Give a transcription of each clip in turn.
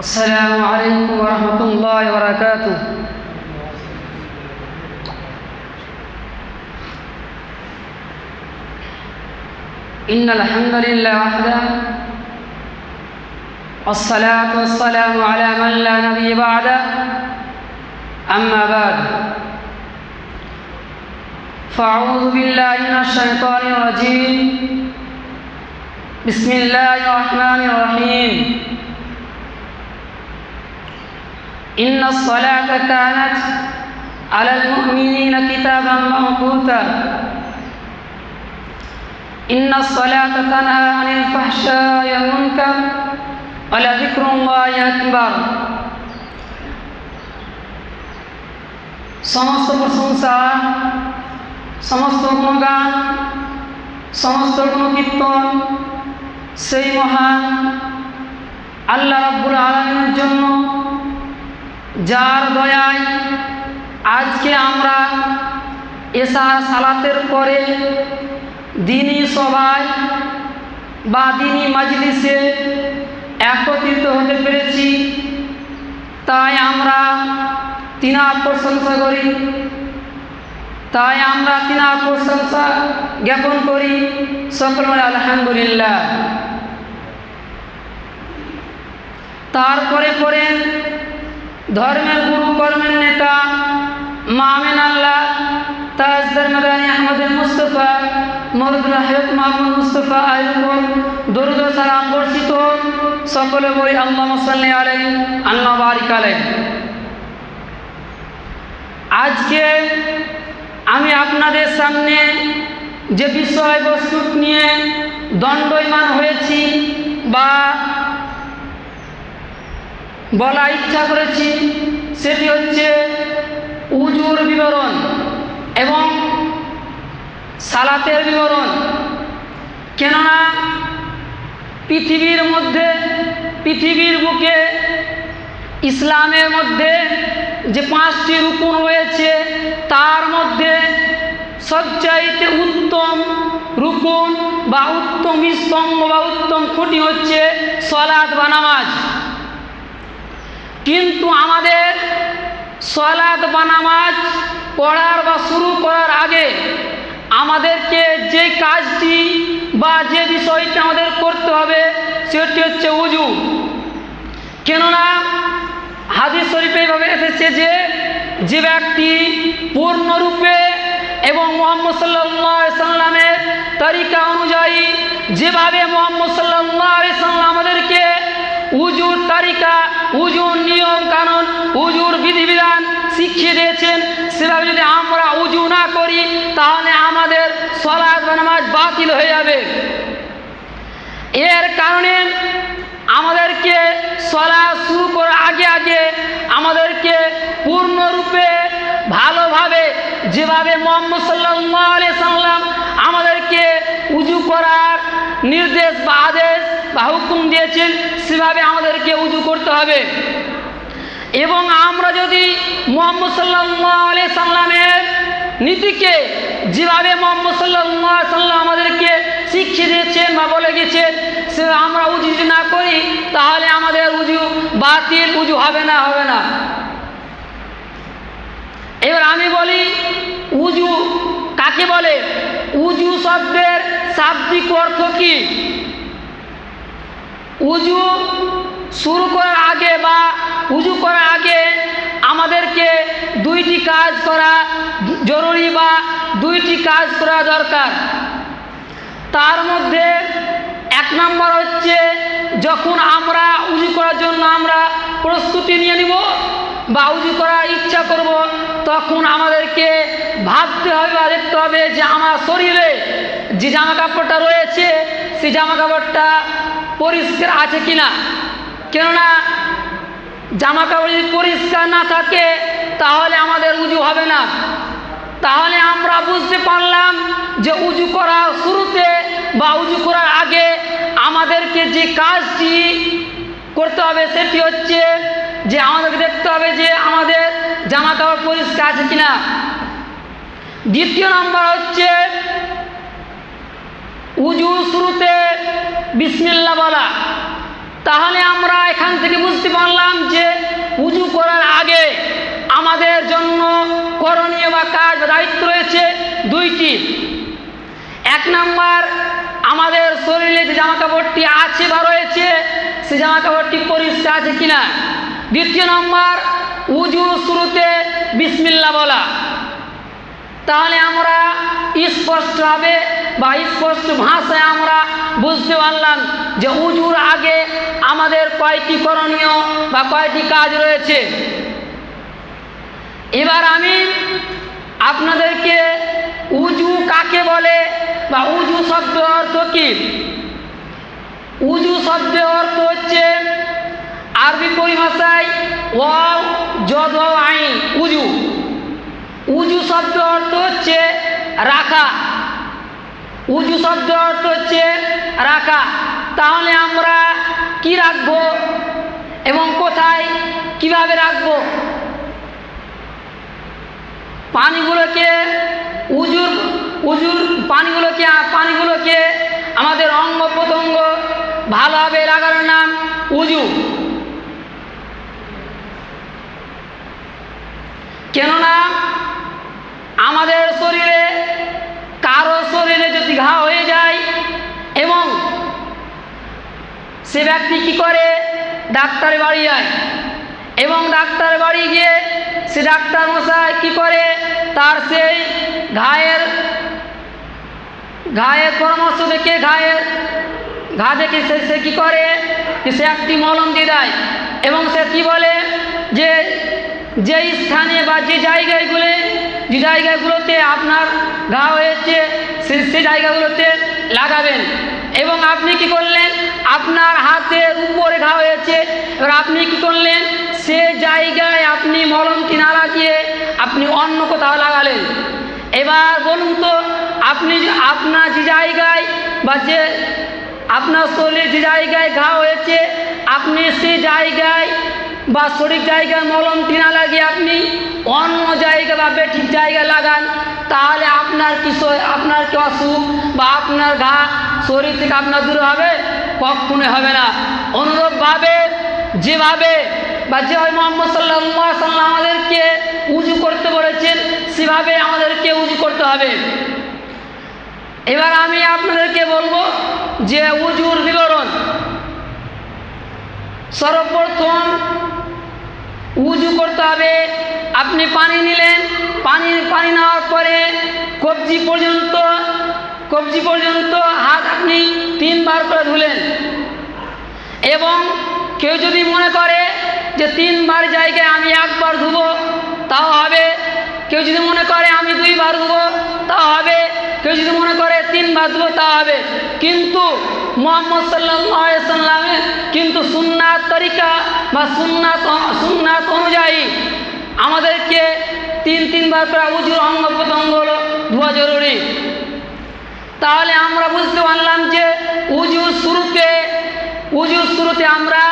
السلام عليكم ورحمة الله وبركاته. إن الحمد لله وحده والصلاة والسلام على من لا نبي بعده. أما بعد فأعوذ بالله من الشيطان الرجيم. بسم الله الرحمن الرحيم. إن الصلاة كانت على المؤمنين كتابا موقوتا إن الصلاة تنهى عن الفحشاء والمنكر ولذكر الله أكبر সমস্ত প্রশংসা সমস্ত গুণগান সমস্ত গুণকীর্তন সেই মহান আল্লাহ রাব্বুল আলমের জন্য যার দয়ায় আজকে আমরা এসা সালাতের পরে দিনই সভায় বা দিনই মাজলিসে একত্রিত হতে পেরেছি। তাই আমরা তিনার প্রশংসা করি। তাই আমরা তিনার প্রশংসা জ্ঞাপন করি। সকল আলহামদুলিল্লাহ। তারপরে পরে ধর্মের গুরু কর্মের নেতা, মামিন আল্লাহ, তাজদার মাদানী আহমদ মুস্তফা, মরদুল হায়ত মাহমুদ মুস্তফা আয়ুবন দরুদ সালাম বর্ষিত সকলে বলি আল্লাহ মুসাল্লি আলাই আল্লাহ বারিক আলাই আজকে আমি আপনাদের সামনে যে বিষয়বস্তু নিয়ে দণ্ডয়মান হয়েছি বা বলা ইচ্ছা করেছি, সেটি হচ্ছে উজুর বিবরণ এবং সালাতের বিবরণ। কেননা পৃথিবীর মধ্যে, পৃথিবীর বুকে, ইসলামের মধ্যে যে পাঁচটি রূপণ রয়েছে, তার মধ্যে সবচাইতে উত্তম রূপণ বা উত্তম স্তম্ভ বা উত্তম খুঁটি হচ্ছে সলাদ বা নামাজ। কিন্তু আমাদের সলাদ বা নামাজ পড়ার বা শুরু করার আগে আমাদেরকে যে কাজটি বা যে বিষয়টি আমাদের করতে হবে, সেটি হচ্ছে উজু। কেননা হাদিস শরীফে এইভাবে এসেছে যে যে ব্যক্তি পূর্ণরূপে এবং মোহাম্মদ সাল্লামের তরিকা অনুযায়ী যেভাবে মোহাম্মদ সাল্লাহ সাল্লাম আমাদেরকে উজুর তারিকা উজুর নিয়ম কানুন, উজুর বিধিবিধান শিখিয়ে দিয়েছেন। সেভাবে যদি আমরা উজু না করি, তাহলে আমাদের সলাদ বা নামাজ বাতিল হয়ে যাবে। এর কারণে আমাদেরকে সলা শুরু করার আগে আগে আমাদেরকে পূর্ণরূপে ভালোভাবে যেভাবে মোহাম্মদ সাল্লাম আমাদেরকে উজু করার নির্দেশ বা আদেশ বা হুকুম দিয়েছেন, সেভাবে আমাদেরকে উজু করতে হবে। এবং আমরা যদি মোহাম্মদ সাল্লাহ সাল্লামের নীতিকে যেভাবে মোহাম্মদ সাল্লাহ সাল্লাম আমাদেরকে শিখিয়ে দিয়েছেন বা বলে গেছেন, সে আমরা উজু যদি না করি, তাহলে আমাদের উজু বাতিল, উজু হবে না হবে না। এবার আমি বলি, উজু কাকে বলে? উজু শব্দের শাব্দিক অর্থ কি? উজু শুরু করার আগে বা উজু করার আগে আমাদেরকে দুইটি কাজ করা জরুরি বা দুইটি কাজ করা দরকার। তার মধ্যে এক নম্বর হচ্ছে যখন আমরা উজু করার জন্য আমরা প্রস্তুতি নিয়ে নিব বা উজু করার ইচ্ছা করব, তখন আমাদেরকে ভাবতে হবে বা দেখতে হবে যে আমার শরীরে যে জামা কাপড়টা রয়েছে, সেই জামা কাপড়টা পরিষ্কার আছে কি না কেননা জামা কাপড় যদি পরিষ্কার না থাকে, তাহলে আমাদের উজু হবে না। তাহলে আমরা বুঝতে পারলাম যে উজু করা শুরুতে বা উজু করার আগে আমাদেরকে যে কাজটি করতে হবে, সেটি হচ্ছে যে আমাদেরকে দেখতে হবে যে আমাদের জামা কাপড় পরিষ্কার আছে কিনা। দ্বিতীয় নম্বর হচ্ছে উজু শুরুতে বিসমিল্লা বলা। তাহলে আমরা এখান থেকে বুঝতে পারলাম যে উজু করার আগে আমাদের জন্য করণীয় বা কাজ দায়িত্ব রয়েছে দুইটি। এক নাম্বার, আমাদের শরীরে যে জামা কাপড়টি আছে বা রয়েছে, সে জামা কাপড়টি পরিষ্কার আছে কিনা। দ্বিতীয় নম্বর উজু শুরুতে বিসমিল্লা বলা। তাহলে আমরা স্পষ্টভাবে বা স্পষ্ট ভাষায় আমরা বুঝতে পারলাম যে উজুর আগে আমাদের কয়টি করণীয় বা কয়টি কাজ রয়েছে। এবার আমি আপনাদেরকে উজু কাকে বলে বা উজু শব্দ অর্থ কি? উজু শব্দের অর্থ হচ্ছে আরবি পরিভাষায় ওয়াও, যদ আইন, উজু। উজু শব্দ অর্থ হচ্ছে রাখা। উজু শব্দ অর্থ হচ্ছে রাখা। তাহলে আমরা কি রাখব এবং কোথায় কীভাবে রাখব? পানিগুলোকে উজুর উজুর পানিগুলোকে পানিগুলোকে আমাদের অঙ্গ প্রত্যঙ্গ ভালোভাবে লাগানোর নাম উজু। কেননা আমাদের শরীরে, কারও শরীরে যদি ঘা হয়ে যায় এবং সে ব্যক্তি কি করে? ডাক্তার বাড়ি যায়। এবং ডাক্তার বাড়ি গিয়ে সে ডাক্তার মশাই কি করে? তার সেই ঘায়ের ঘায়ের পরামর্শ দেখে, ঘায়ের ঘা দেখে সে সে কী করে? সে একটি মলম দিয়ে দেয়। এবং সে কি বলে? যে, যেই স্থানে বা যে জায়গাগুলো যে জায়গাগুলোতে আপনার ঘা হয়েছে, সে জায়গাগুলোতে লাগাবেন। এবং আপনি কি করলেন? আপনার হাতের উপরে ঘা হয়েছে। এবার আপনি কি করলেন? সে জায়গায় আপনি মলমটি না লাগিয়ে আপনি অন্য কোথাও লাগালেন। এবার বলুন তো, আপনি আপনার যে জায়গায় বা যে, আপনার শরীরে যে জায়গায় ঘা হয়েছে, আপনি সে জায়গায় বা সঠিক জায়গায় মলম টিনা লাগিয়ে আপনি অন্য জায়গা বা বেঠিক জায়গায় লাগান, তাহলে আপনার কি আপনার কি অসুখ বা আপনার ঘা শরীর থেকে আপনার দূর হবে? কখনোই হবে না। অনুরূপভাবে যেভাবে বা যেভাবে মোহাম্মদ সাল্লাহ সাল্লাম আমাদেরকে উজু করতে বলেছেন, সেভাবে আমাদেরকে উজু করতে হবে। এবার আমি আপনাদেরকে বলব যে উজুর বিবরণ সর্বপ্রথম উজু করতে হবে। আপনি পানি নিলেন। পানি পানি নেওয়ার পরে কবজি পর্যন্ত কবজি পর্যন্ত হাত আপনি তিনবার করে ধুলেন। এবং কেউ যদি মনে করে যে তিনবার জায়গায় আমি একবার ধুবো, তাও হবে কেউ যদি মনে করে আমি দুইবার ধুবো, তা হবে। কেউ যদি মনে করে তিনবার ধুবো, তা হবে। কিন্তু মোহাম্মদ সাল্লাহ কিন্তু সুন্নাত তরিকা বা সুন্নাত সুন্নাত অনুযায়ী আমাদেরকে তিন তিনবার করে উজুর অঙ্গ প্রত্যঙ্গগুলো ধোয়া জরুরি। তাহলে আমরা বুঝতে পারলাম যে উজুর শুরুতে উজুর শুরুতে আমরা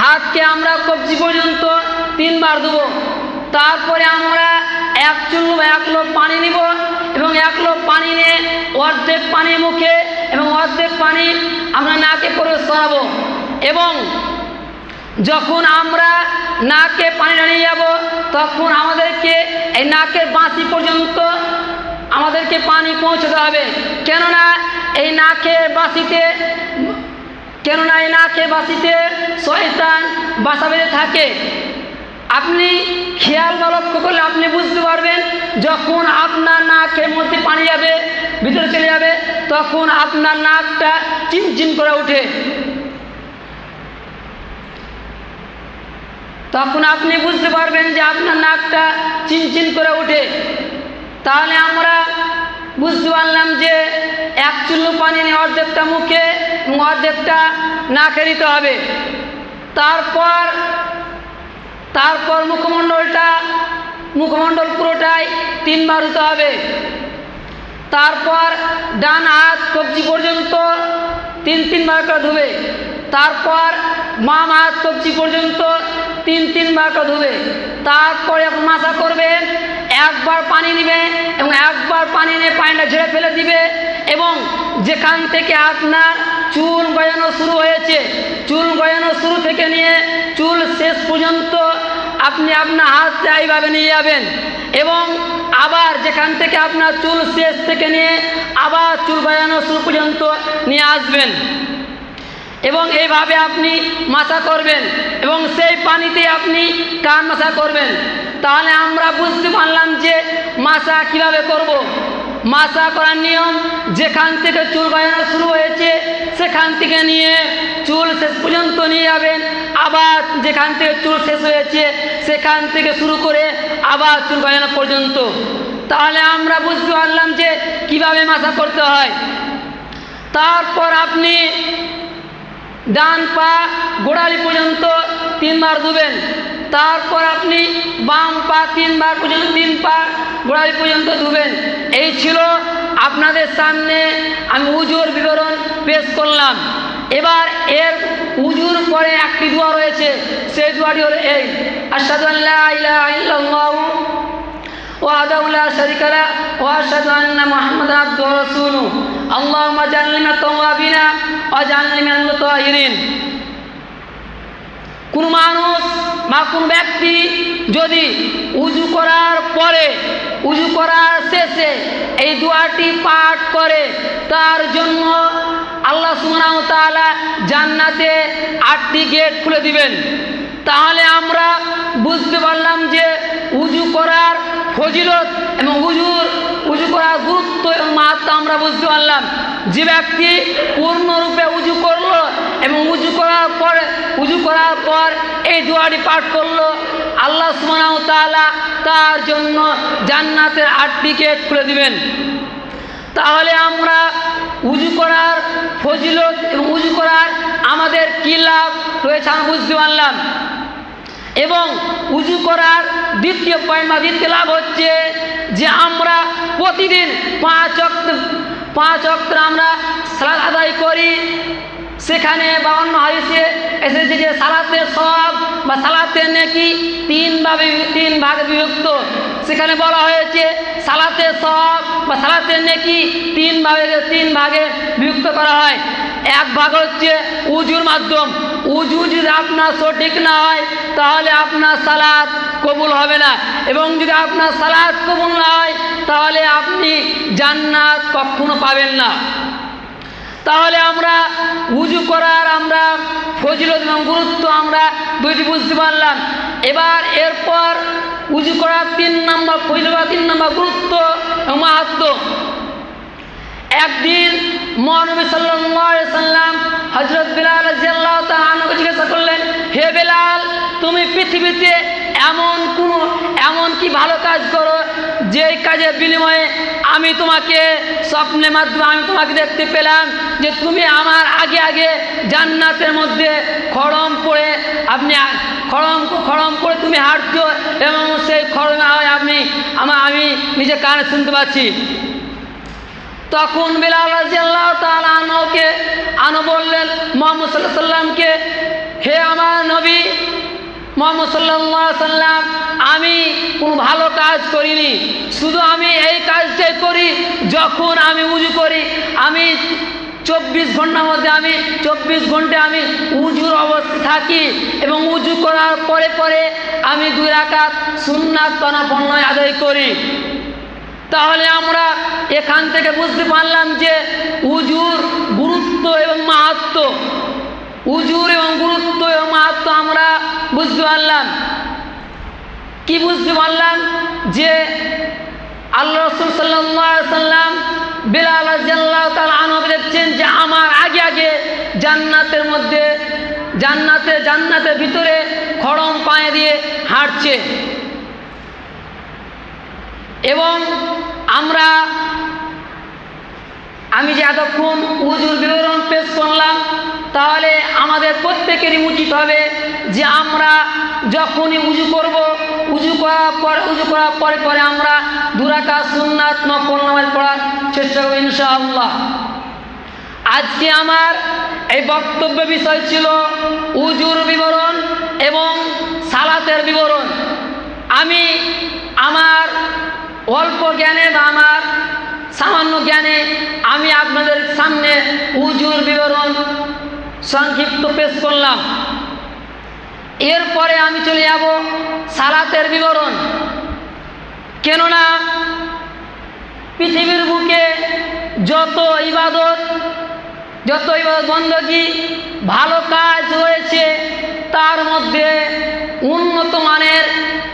হাতকে আমরা কবজি পর্যন্ত তিনবার দেবো তারপরে আমরা এক চুল বা এক লোক পানি নিব এবং এক লোক পানি নিয়ে অর্ধেক পানি মুখে এবং অর্ধেক পানি আমরা নাকে প্রবেশ করাবো। এবং যখন আমরা নাকে পানি দাঁড়িয়ে যাব, তখন আমাদেরকে এই নাকের বাঁশি পর্যন্ত আমাদেরকে পানি পৌঁছতে হবে। কেননা এই নাকের বাঁশিতে কেননা এই নাকে বাঁশিতে শয়তান বাসা বেঁধে থাকে। আপনি খেয়াল বা লক্ষ্য করলে আপনি বুঝতে পারবেন, যখন আপনার নাকের মধ্যে পানি যাবে, ভিতরে চলে যাবে, তখন আপনার নাকটা চিনচিন করে ওঠে। তখন আপনি বুঝতে পারবেন যে আপনার নাকটা চিনচিন করে ওঠে। তাহলে আমরা বুঝতে পারলাম যে এক চুল্লু পানি নিয়ে অর্ধেকটা মুখে অর্ধেকটা নাকে দিতে হবে। তারপর তারপর মুখমণ্ডলটা, মুখমণ্ডল পুরোটাই তিনবার হতে হবে। তারপর ডান হাত কবজি পর্যন্ত তিন, তিনবার করে ধুবে। তারপর মাম হাত কবজি পর্যন্ত তিন, তিনবার করে ধুবে। তারপরে এখন মাথা করবে একবার পানি নিবে এবং একবার পানি নিয়ে পানিটা ঝেড়ে ফেলে দিবে এবং যেখান থেকে আপনার চুল গজানো শুরু হয়েছে, চুল গজানো শুরু থেকে নিয়ে চুল শেষ পর্যন্ত আপনি আপনার হাতটা এইভাবে নিয়ে যাবেন এবং আবার যেখান থেকে আপনার চুল শেষ থেকে নিয়ে আবার চুল গজানো শুরু পর্যন্ত নিয়ে আসবেন এবং এইভাবে আপনি মাসা করবেন এবং সেই পানিতে আপনি কান মাসা করবেন তাহলে আমরা বুঝতে পারলাম যে মাসা কীভাবে করব। মাসা করার নিয়ম, যেখান থেকে চুল গজানো শুরু হয়েছে, সেখান থেকে নিয়ে চুল শেষ পর্যন্ত নিয়ে যাবেন। আবার যেখান থেকে চুল শেষ হয়েছে, সেখান থেকে শুরু করে আবার চুল গজানো পর্যন্ত। তাহলে আমরা বুঝতে পারলাম যে কীভাবে মাসা করতে হয়। তারপর আপনি ডান পা গোড়ালি পর্যন্ত তিনবার ধুবেন। তারপর আপনি বাম পা তিনবার পর্যন্ত তিন পা গোড়ালি পর্যন্ত ধুবেন এই ছিল আপনাদের সামনে আমি উজুর বিবরণ পেশ করলাম এবার এর উজুর পরে একটি দোয়া রয়েছে সেই দোয়াটি হলো এই আসাদু আল্লাহ ইলাহা ইল্লাল্লাহু وحده لا شريك له واشهد ان محمدا عبده ورسوله اللهم اجعلني من التوابين واجعلني من المطهرين কোন মানুষ বা কোনো ব্যক্তি যদি উজু করার পরে, উজু করার শেষে এই দোয়াটি পাঠ করে, তার জন্য আল্লাহ সুবহানাহু ওয়া তাআলা জান্নাতে আটটি গেট খুলে দিবেন। তাহলে আমরা বুঝতে পারলাম যে উজু করার ফজিলত এবং উজুর, উজু করার গুরুত্ব এবং মাহাত্ম আমরা বুঝতে পারলাম। যে ব্যক্তি পূর্ণরূপে উজু করল এবং উজু করার পর, উজু করার পর এই দোয়াটি পাঠ করল। আল্লাহ সুবহানাহু তাআলা তার জন্য জান্নাতের আটটি গেট খুলে দিবেন। তাহলে আমরা উজু করার ফজিলত এবং উজু করার আমাদের কী লাভ রয়েছে আমরা বুঝতে পারলাম। এবং উজু করার দ্বিতীয় পয়েন্ট বা দ্বিতীয় লাভ হচ্ছে যে আমরা প্রতিদিন পাঁচ অক্ট পাঁচ অক্ট আমরা সালাদ আদায় করি। সেখানে বা অন্য হাদিসে এসেছে যে সালাতের সব বা সালাতের নেকি তিন ভাবে তিন ভাগে বিভক্ত। সেখানে বলা হয়েছে সালাতের সব বা সালাতের নেকি তিন ভাগে তিন ভাগে বিভক্ত করা হয়। এক ভাগ হচ্ছে উজুর মাধ্যম। উজু যদি আপনার সঠিক না হয়, তাহলে আপনার সালাদ কবুল হবে না। এবং যদি আপনার সালাদ কবুল না হয়, তাহলে আপনি জান্নাত কখনো পাবেন না। তাহলে আমরা উজু করার আমরা ফজিলত এবং গুরুত্ব আমরা দুইটি বুঝতে পারলাম। এবার এরপর উজু করার তিন নম্বর ফজিলত তিন নম্বর গুরুত্ব এবং মাহাত্ম। একদিন মহানবী সাল্লাম হজরত বিলাল রাজিয়াল্লাহ তাআলাকে জিজ্ঞাসা করলেন, হে বেলাল, তুমি পৃথিবীতে এমন কোনো, এমন কি ভালো কাজ করো যেই কাজের বিনিময়ে আমি তোমাকে স্বপ্নের মাধ্যমে আমি তোমাকে দেখতে পেলাম যে তুমি আমার আগে আগে জান্নাতের মধ্যে খড়ম পড়ে আপনি খড়ম খড়ম করে তুমি হাঁটছো এবং সেই খড়মে আওয়াজ আপনি আমার আমি নিজে কানে শুনতে পাচ্ছি। তখন বিলাল রাজিয়াল্লাহ তাআলা আনোকে আনো বললেন, মোহাম্মদ সাল্লাহ সাল্লামকে হে আমার নবী মোহাম্মদ সাল্লাম, আমি কোনো ভালো কাজ করিনি। শুধু আমি এই কাজটাই করি, যখন আমি উজু করি, আমি চব্বিশ ঘণ্টার মধ্যে আমি, চব্বিশ ঘণ্টা আমি উজুর অবস্থা থাকি এবং উজু করার পরে পরে আমি দুই রাকাত সুন্নাত তনাপন্ন আদায় করি। তাহলে আমরা এখান থেকে বুঝতে পারলাম যে উজুর গুরুত্ব এবং মাহাত্ম। উজুর এবং গুরুত্ব এবং মাহাত্ম আমরা বুঝতে পারলাম। কি বুঝতে পারলাম? যে আল্লাহ রসুল সাল্লাম বিলাল আনব দেখছেন যে, আমার আগে আগে জান্নাতের মধ্যে, জান্নাতে, জান্নাতের ভিতরে খড়ম পায়ে দিয়ে হাঁটছে। এবং আমরা আমি যে এতক্ষণ উজুর বিবরণ পেশ করলাম, তাহলে আমাদের প্রত্যেকেরই উচিত হবে যে আমরা যখনই উজু করব, উজু করার পর, উজু করার পরে পরে আমরা দুরাকা সুন্নাত নফল নামাজ পড়ার চেষ্টা করব ইনশাআল্লাহ। আজকে আমার এই বক্তব্য বিষয় ছিল উজুর বিবরণ এবং সালাতের বিবরণ। আমি আমার অল্প জ্ঞানে বা আমার সামান্য জ্ঞানে আমি আপনাদের সামনে উজুর বিবরণ সংক্ষিপ্ত পেশ করলাম। এরপরে আমি চলে যাব সালাতের বিবরণ। কেননা পৃথিবীর বুকে যত ইবাদত যত ইবাদত বন্দী ভালো কাজ রয়েছে, তার মধ্যে উন্নত মানের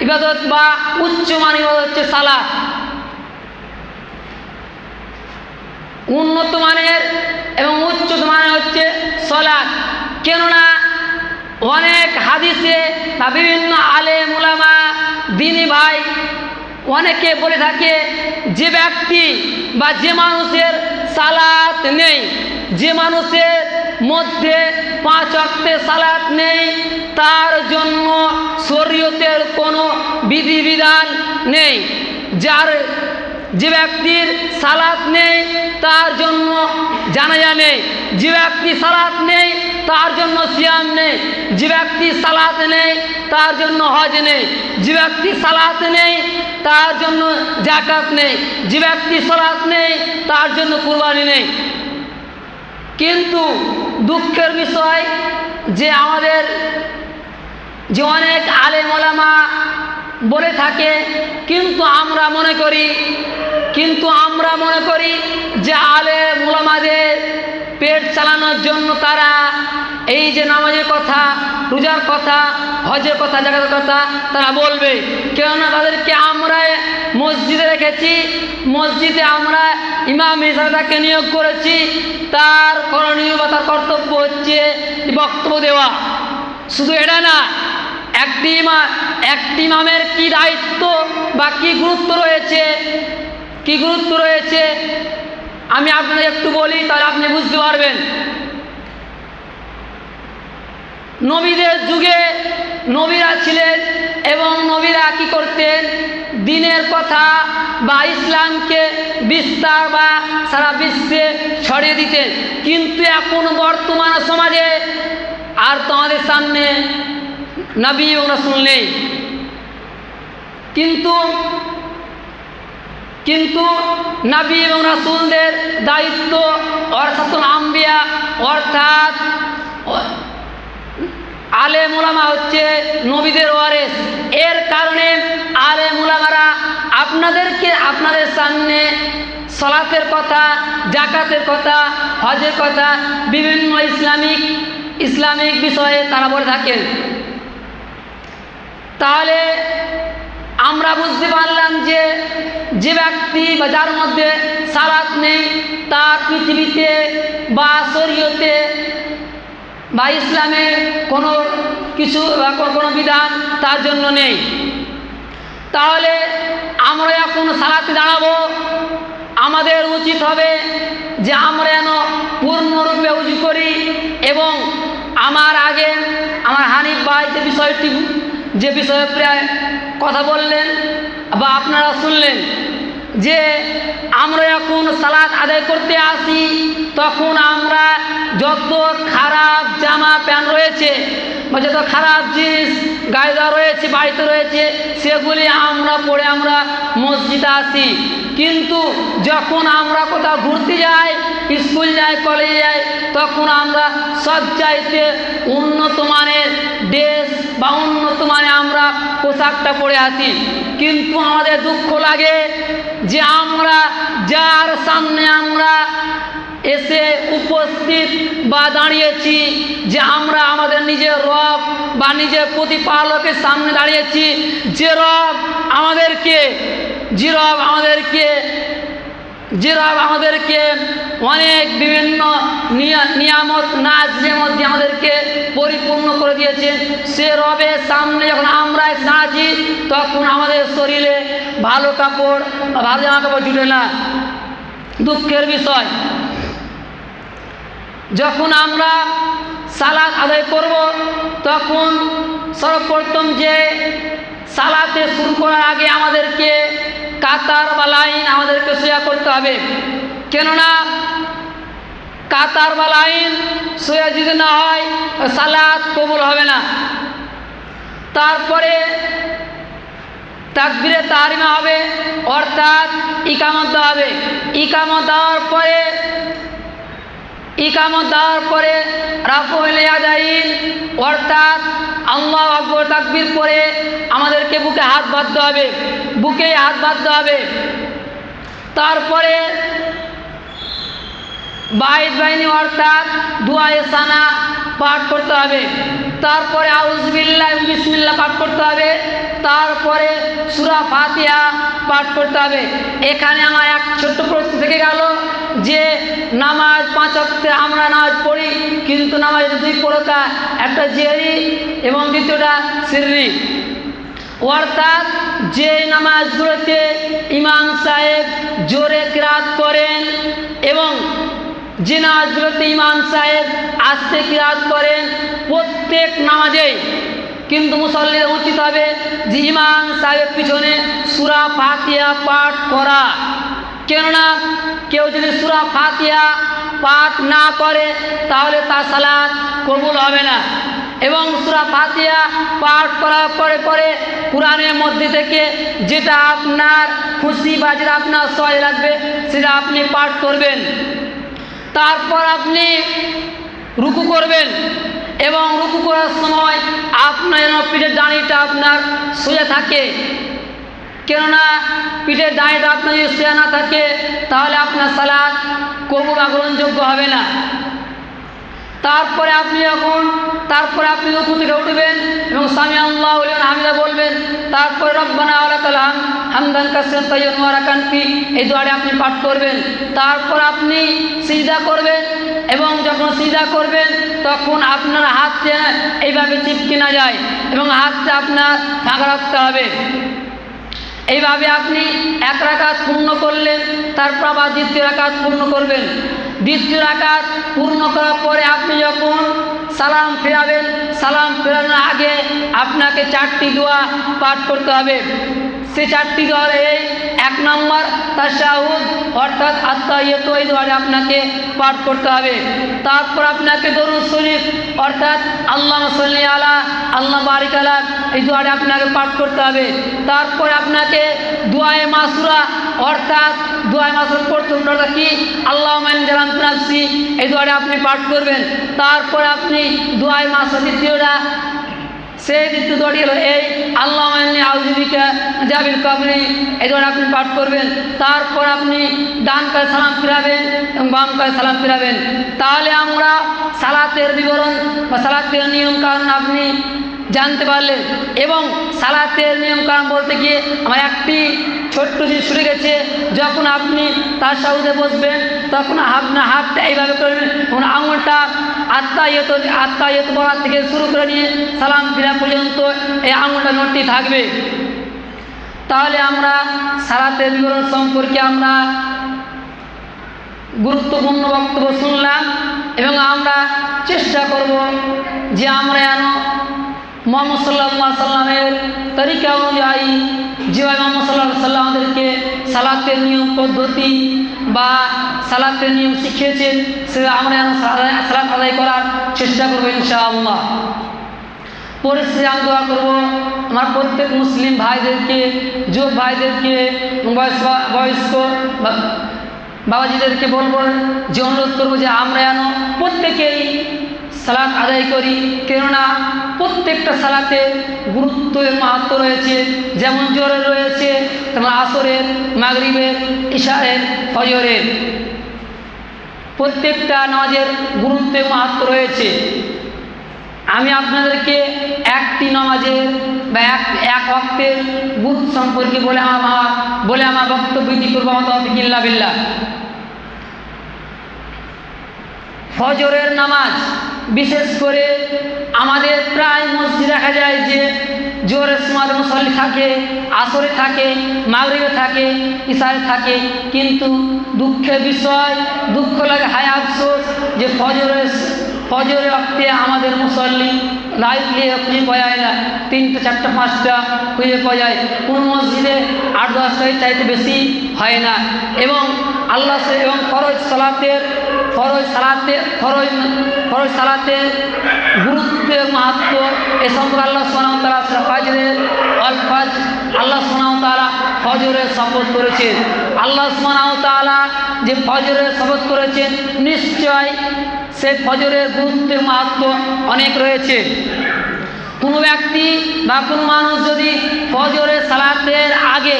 ইবাদত বা উচ্চ মান ইবাদত হচ্ছে সালাত। উন্নত মানের এবং উচ্চ মানের হচ্ছে সলাৎ। কেননা অনেক হাদিসে বা বিভিন্ন আলে মুলামা দিনী ভাই অনেকে বলে থাকে, যে ব্যক্তি বা যে মানুষের সালাত নেই, যে মানুষের মধ্যে পাঁচ অক্টে সালাত নেই, তার জন্য শরীয়তের কোনো বিধিবিধান নেই। যার যে ব্যক্তির সালাত নেই, তার জন্য জানাজা নেই। যে ব্যক্তি সালাত নেই, তার জন্য সিয়াম নেই। যে ব্যক্তি সালাত নেই, তার জন্য হজ নেই। যে ব্যক্তি সালাত নেই, তার জন্য জাকাত নেই। যে ব্যক্তি সালাত নেই, তার জন্য কুরবানি নেই। কিন্তু দুঃখের বিষয় যে আমাদের যে অনেক আলেমলামা বলে থাকে, কিন্তু আমরা মনে করি, কিন্তু আমরা মনে করি যে আলে মোলামাদের পেট চালানোর জন্য তারা এই যে নামাজের কথা, রোজার কথা, হজের কথা জাগাতের কথা তারা বলবে। কেননা তাদেরকে আমরা মসজিদে রেখেছি, মসজিদে আমরা ইমাম হিসাবে তাকে নিয়োগ করেছি। তার করণীয় বা তার কর্তব্য হচ্ছে বক্তব্য দেওয়া। শুধু এটা না একটি ইমা একটি ইমামের কি দায়িত্ব বা কি গুরুত্ব রয়েছে? কি গুরুত্ব রয়েছে? আমি আপনাকে একটু বলি, তাহলে আপনি বুঝতে পারবেন। নবীদের যুগে নবীরা ছিলেন এবং নবীরা কি করতেন? দিনের কথা বা ইসলামকে বিস্তার বা সারা বিশ্বে ছড়িয়ে দিতেন। কিন্তু এখন বর্তমান সমাজে আর তোমাদের সামনে নবী এবং রসুল নেই। কিন্তু কিন্তু নবী এবং রাসুলদের দায়িত্ব অর্থাৎ আম্বিয়া, অর্থাৎ আলে মোলামা হচ্ছে নবীদের ওয়ারেস। এর কারণে আলে মোলামারা আপনাদেরকে আপনাদের সামনে সলাতের কথা জাকাতের কথা, হজের কথা, বিভিন্ন ইসলামিক ইসলামিক বিষয়ে তারা বলে থাকেন। তাহলে আমরা বুঝতে পারলাম যে যে ব্যক্তি বা যার মধ্যে সালাত নেই, তার পৃথিবীতে বা শরীয়তে বা ইসলামে কোনো কিছু বা কোনো বিধান তার জন্য নেই। তাহলে আমরা এখন সালাতে দাঁড়াবো। আমাদের উচিত হবে যে আমরা যেন পূর্ণরূপে উজু করি এবং আমার আগে আমার হানিফ ভাই যে বিষয়টি যে বিষয়ে প্রায় কথা বললেন বা আপনারা শুনলেন যে আমরা যখন সালাদ আদায় করতে আসি, তখন আমরা যত খারাপ জামা প্যান্ট রয়েছে বা যত খারাপ জিনিস গায়ে দেওয়া রয়েছে, বাড়িতে রয়েছে, সেগুলি আমরা পরে আমরা মসজিদে আসি। কিন্তু যখন আমরা কোথাও ঘুরতে যাই, স্কুল যাই, কলেজে যাই, তখন আমরা সব চাইতে উন্নত মানের ড্রেস বা উন্নত মানে আমরা পোশাকটা পরে আসি। কিন্তু আমাদের দুঃখ লাগে যে আমরা, যার সামনে আমরা এসে উপস্থিত বা দাঁড়িয়েছি, যে আমরা আমাদের নিজের রব বা নিজের প্রতিপালকের সামনে দাঁড়িয়েছি, যে রব আমাদেরকে, যে রব আমাদেরকে যে রব আমাদেরকে অনেক বিভিন্ন নিয়ামত নাচের মধ্যে আমাদেরকে পরিপূর্ণ করে দিয়েছেন সে রবের সামনে যখন আমরা নাচি তখন আমাদের শরীরে ভালো কাপড়, ভালো জামা কাপড় জুটে না। দুঃখের বিষয়, যখন আমরা সালাদ আদায় করব, তখন সর্বপ্রথম যে সালাতে শুরু করার আগে আমাদেরকে কাতার বা লাইন আমাদেরকে সোয়া করতে হবে। কেননা কাতার বা লাইন সোয়া যদি না হয় সালাদ কবুল হবে না। তারপরে তাকবিরে তারিমা হবে, অর্থাৎ ইকামত হবে। ইকামত দেওয়ার পরে ইকামত দেওয়ার পরে রাফুল ইয়াদাইন অর্থাৎ আল্লাহ আকবর তাকবির পরে আমাদেরকে বুকে হাত বাঁধতে হবে। বুকে হাত বাঁধতে হবে। তারপরে বাইদ বাহিনী অর্থাৎ দুয়ায়ে সানা পাঠ করতে হবে। তারপরে আউজবিল্লাহ এবং বিসমিল্লা পাঠ করতে হবে। তারপরে সুরা ফাতিয়া পাঠ করতে হবে। এখানে আমার এক ছোট্ট প্রশ্ন থেকে গেল যে, নামাজ পাঁচ আমরা নামাজ পড়ি, কিন্তু নামাজ দুই প্রকার, একটা জেরি এবং দ্বিতীয়টা সিররি। অর্থাৎ যে নামাজগুলোতে ইমাম সাহেব জোরে ক্রাত করেন এবং যে নামাজগুলোতে ইমাম সাহেব আস্তে কিরাত করেন প্রত্যেক নামাজেই। কিন্তু মুসল্লিদের উচিত হবে যে ইমাম সাহেবের পিছনে সুরা ফাতিয়া পাঠ করা। কেননা কেউ যদি সুরা ফাতিয়া পাঠ না করে, তাহলে তার সালাদ কবুল হবে না। এবং সুরা ফাতিয়া পাঠ করার পরে পরে কোরআনের মধ্যে থেকে যেটা আপনার খুশি বা যেটা আপনার সহজ লাগবে, সেটা আপনি পাঠ করবেন। তারপর আপনি রুকু করবেন এবং রুকু করার সময় আপনার যেন পিঠের দাঁড়িটা আপনার সোজা থাকে। কেননা পিঠের দাঁড়িটা আপনার যদি সোজা না থাকে, তাহলে আপনার সালাদ কবুল বা গ্রহণযোগ্য হবে না। তারপরে আপনি যখন তারপরে আপনি রুকু থেকে উঠবেন এবং স্বামী তারপরে রব্বানা আলাকাল হাম হামদান কাসেন তৈয়ন ওয়ারাকান্তি এই দোয়ারে আপনি পাঠ করবেন, তারপর আপনি সিজা করবেন এবং যখন সিজা করবেন, তখন আপনার হাতটা এইভাবে চিপকে না যায় এবং হাতটা আপনার ফাঁকা রাখতে হবে। এইভাবে আপনি এক রাকাত পূর্ণ করলেন, তারপর আবার দ্বিতীয় রাকাত পূর্ণ করবেন। দ্বিতীয় রাকাত পূর্ণ করার পরে আপনি যখন সালাম ফেরাবেন, সালাম ফেরানোর আগে আপনাকে চারটি দোয়া পাঠ করতে হবে। সে চারটি দোয়ার এই, এক নম্বর তার তাশাহুদ, অর্থাৎ আত্মাইয়ত এই দোয়ারে আপনাকে পাঠ করতে হবে। তারপর আপনাকে দরুদ শরীফ, অর্থাৎ আল্লাহ সাল্লি আলা, আল্লাহ বারিক আলা, এই দোয়ারে আপনাকে পাঠ করতে হবে। তারপর আপনাকে দোয়ায়ে মাসুরা অর্থাৎ দোয়ায় মাসুর প্রথম দোয়াটা কি? আল্লাহ জালাম নাফসি এই দোয়ারে আপনি পাঠ করবেন। তারপর আপনি দোয়ায় মাসুরা দ্বিতীয়টা সেই দ্বিতীয় দোয়াটি হলো এই, আল্লাহ আউজিবিকা জাবিল কাবরি, এই দোয়াটা আপনি পাঠ করবেন। তারপর আপনি ডান কায় সালাম ফিরাবেন এবং বাম কায় সালাম ফিরাবেন। তাহলে আমরা সালাতের বিবরণ বা সালাতের নিয়ম কারণ আপনি জানতে পারলেন। এবং সালাতের নিয়ম কারণ বলতে গিয়ে আমার একটি ছোট্ট জিনিস ছুটে গেছে। যখন আপনি তার সাউদে বসবেন, তখন আপনার হাতটা এইভাবে করবেন। এবং আঙুলটা আত্মায়ত আত্মায়ত বলার থেকে শুরু করে নিয়ে সালাম ফিরা পর্যন্ত এই আঙুলটা নড়তে থাকবে। তাহলে আমরা সালাতের বিবরণ সম্পর্কে আমরা গুরুত্বপূর্ণ বক্তব্য শুনলাম এবং আমরা চেষ্টা করব যে আমরা যেন মোহাম্মদ সাল্লাহ সাল্লামের তরিকা অনুযায়ী যেভাবে মোহাম্মদ সাল্লাহ সাল্লাম আমাদেরকে সালাতের নিয়ম, পদ্ধতি বা সালাতের নিয়ম শিখিয়েছেন, সে আমরা সালাত আদায় করার চেষ্টা করব ইনশাআল্লাহ। পরিস্থিতি আমি দোয়া করব আমার প্রত্যেক মুসলিম ভাইদেরকে যুব ভাইদেরকে, বয়স্ক বাবাজিদেরকে বলব, যে অনুরোধ করব যে আমরা যেন প্রত্যেকেই সালাত আদায় করি। কেননা প্রত্যেকটা সালাতে গুরুত্ব মাহাত্ম রয়েছে। যেমন জোরের রয়েছে, তেমন আসরের, মাগরিবের, ইশারের, ফজরের। প্রত্যেকটা নামাজের গুরুত্ব মাহাত্ম রয়েছে। আমি আপনাদেরকে একটি নামাজের বা এক এক অক্তের গুরুত্ব সম্পর্কে বলে আমার বলে আমার বক্তব্য ইতি করব কিল্লা বিল্লা ফজরের নামাজ বিশেষ করে আমাদের প্রায় মসজিদ দেখা যায় যে জোরের সময় মুসল্লি থাকে, আসরে থাকে, মাগরিবে থাকে ইশারে থাকে, কিন্তু দুঃখের বিষয়, দুঃখ লাগে, হায় আফসোস যে ফজরের ফজরের অক্তে আমাদের মুসল্লি লাইটলি খুঁজে পাওয়া যায় না, তিনটে, চারটা, পাঁচটা খুঁজে পাওয়া যায় কোনো মসজিদে আট, দশটায় চাইতে বেশি হয় না। এবং আল্লাহ এবং খরচ সালাতের ফরজ সালাতে ফরজ ফরজ সালাতে গুরুত্বের মাহাত্ম এ সম্পর্কে আল্লাহ সোনাম তারা ফজরের অল আল্লাহ সোনাম তারা ফজরের শপথ করেছেন। আল্লাহ সোনাম তালা যে ফজরের শপথ করেছেন, নিশ্চয় সে ফজরের গুরুত্বের মাহাত্ম অনেক রয়েছে। কোনো ব্যক্তি বা কোনো মানুষ যদি ফজরের সালাতের আগে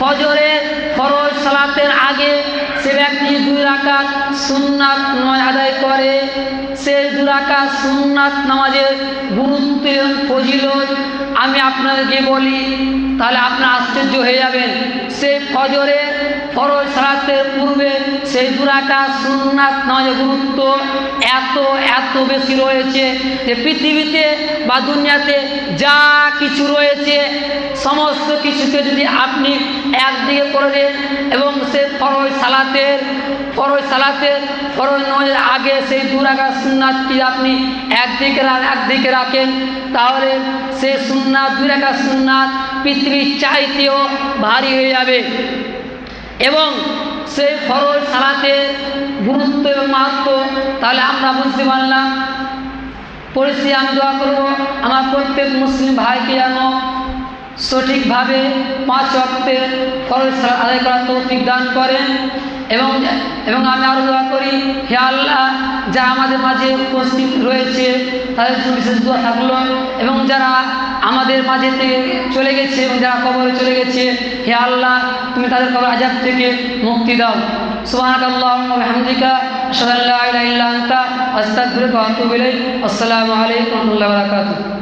ফজরের ফরজ সালাতের আগে সে ব্যক্তি দুই রাকাত সুন্নাত নয় আদায় করে সে দু রাকাত সুন্নাত নামাজের গুরুত্ব এবং ফজিলত আমি আপনাদেরকে বলি, তাহলে আপনার আশ্চর্য হয়ে যাবেন। সে ফজরের ফরজ সালাতের পূর্বে সেই দুরাকা সুন্নাত নামাজের গুরুত্ব এত এত বেশি রয়েছে যে পৃথিবীতে বা দুনিয়াতে যা কিছু রয়েছে, সমস্ত কিছুকে যদি আপনি একদিকে করে দেন এবং সে ফরজ সালাতের ফরজ সালাতের, ফরজ নামাজের আগে সেই দুরাকা সুন্নাতটি আপনি একদিকে একদিকে রাখেন, তাহলে সে সুন্নাত দুই রাখা সুন্নাত পৃথিবীর চাইতেও ভারী হয়ে যাবে। এবং সে ফরজ সালাতে গুরুত্ব এবং মাহাত্ম, তাহলে আমরা বুঝতে পারলাম। পরিস্থিতি আমি দোয়া করব, আমার প্রত্যেক মুসলিম ভাইকে যেন সঠিকভাবে পাঁচ অক্টের ফরজ আদায় করার তৌফিক দান করেন। এবং এবং আমি আরও দোয়া করি, হে আল্লাহ, যা আমাদের মাঝে উপস্থিত রয়েছে, তাদের বিশেষ দোয়া থাকল, এবং যারা আমাদের মাঝে থেকে চলে গেছে, এবং যারা কবরে চলে গেছে, হে আল্লাহ, তুমি তাদের কবর আজাব থেকে মুক্তি দাও। সুবহানাক আল্লাহুম্মা ওয়া বিহামদিকা, আশহাদু আল্লা ইলাহা ইল্লা আনতা, আস্তাগফিরুকা ওয়া আতুবু ইলাইক। আসসালামু আলাইকুম রাহমাতুল্লাহি